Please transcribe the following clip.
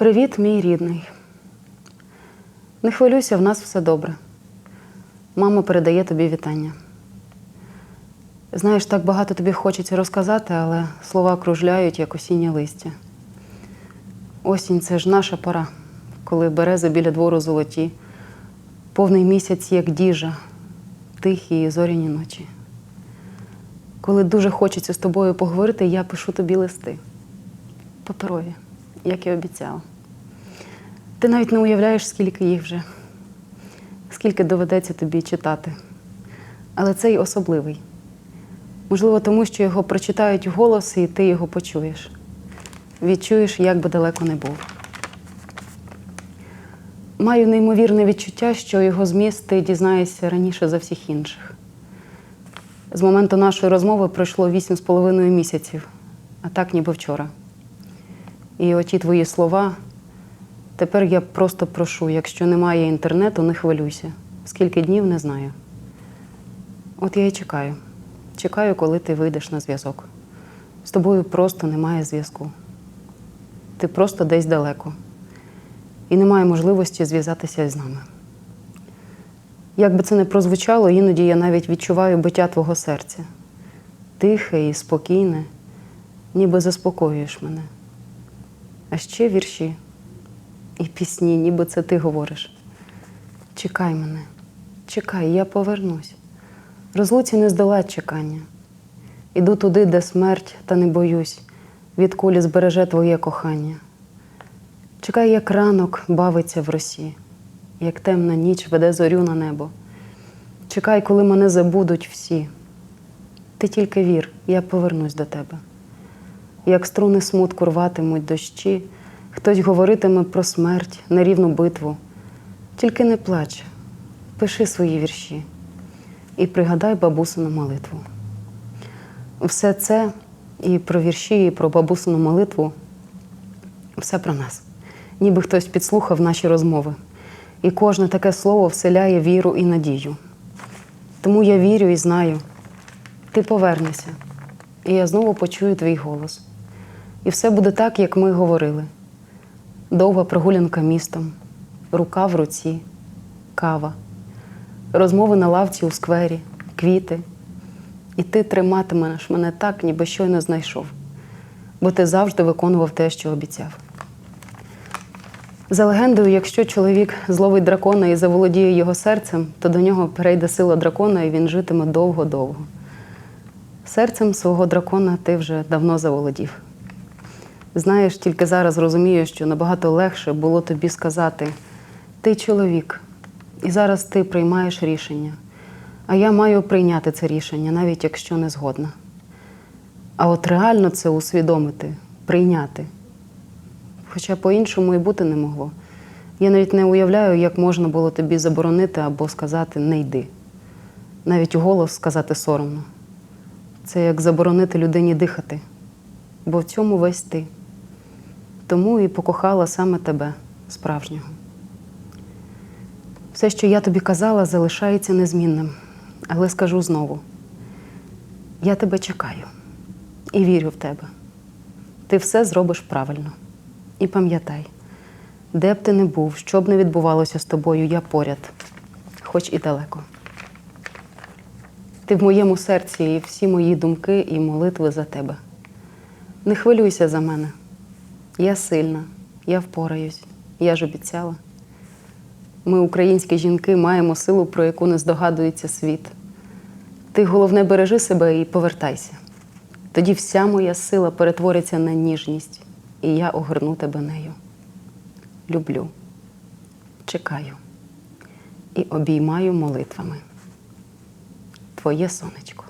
Привіт, мій рідний. Не хвилюйся, в нас все добре. Мама передає тобі вітання. Знаєш, так багато тобі хочеться розказати, але слова кружляють, як осіннє листя. Осінь це ж наша пора, коли берези біля двору золоті, повний місяць, як діжа, тихі і зоряні ночі. Коли дуже хочеться з тобою поговорити, я пишу тобі листи. Паперові, як і обіцяла. Ти навіть не уявляєш, скільки їх вже, скільки доведеться тобі читати. Але цей особливий. Можливо, тому що його прочитають голос, і ти його почуєш. Відчуєш, як би далеко не був. Маю неймовірне відчуття, що його зміст ти дізнаєшся раніше за всіх інших. З моменту нашої розмови пройшло вісім з половиною місяців, а так ніби вчора. І оті твої слова. Тепер я просто прошу, якщо немає інтернету, не хвилюйся. Скільки днів не знаю. От я і чекаю. Чекаю, коли ти вийдеш на зв'язок. З тобою просто немає зв'язку. Ти просто десь далеко. І немає можливості зв'язатися з нами. Як би це не прозвучало, іноді я навіть відчуваю биття твого серця. Тихе і спокійне, ніби заспокоюєш мене. А ще вірші і пісні, ніби це ти говориш. Чекай мене, чекай, я повернусь. Розлуці не здолать чекання. Іду туди, де смерть, та не боюсь, від кулі збереже твоє кохання. Чекай, як ранок бавиться в росі, як темна ніч веде зорю на небо. Чекай, коли мене забудуть всі. Ти тільки вір, я повернусь до тебе. Як струни смутку рватимуть дощі, хтось говоритиме про смерть, нерівну битву. Тільки не плач, пиши свої вірші і пригадай бабусину молитву. Все це і про вірші, і про бабусину молитву все про нас. Ніби хтось підслухав наші розмови. І кожне таке слово вселяє віру і надію. Тому я вірю і знаю, ти повернешся, і я знову почую твій голос. І все буде так, як ми говорили. Довга прогулянка містом, рука в руці, кава, розмови на лавці у сквері, квіти. І ти триматимеш мене так, ніби щойно знайшов, бо ти завжди виконував те, що обіцяв. За легендою, якщо чоловік зловить дракона і заволодіє його серцем, то до нього перейде сила дракона, і він житиме довго-довго. Серцем свого дракона ти вже давно заволодів. Знаєш, тільки зараз розумію, що набагато легше було тобі сказати: ти чоловік, і зараз ти приймаєш рішення, а я маю прийняти це рішення, навіть якщо не згодна. А от реально це усвідомити, прийняти. Хоча по-іншому і бути не могло. Я навіть не уявляю, як можна було тобі заборонити або сказати не йди. Навіть голос сказати соромно. Це як заборонити людині дихати, бо в цьому весь ти. Тому і покохала саме тебе, справжнього. Все, що я тобі казала, залишається незмінним. Але скажу знову: я тебе чекаю і вірю в тебе. Ти все зробиш правильно. І пам'ятай, де б ти не був, що б не відбувалося з тобою, я поряд, хоч і далеко. Ти в моєму серці і всі мої думки і молитви за тебе. Не хвилюйся за мене. Я сильна, я впораюсь, я ж обіцяла. Ми, українські жінки, маємо силу, про яку не здогадується світ. Ти головне бережи себе і повертайся. Тоді вся моя сила перетвориться на ніжність, і я огорну тебе нею. Люблю, чекаю і обіймаю молитвами. Твоє сонечко.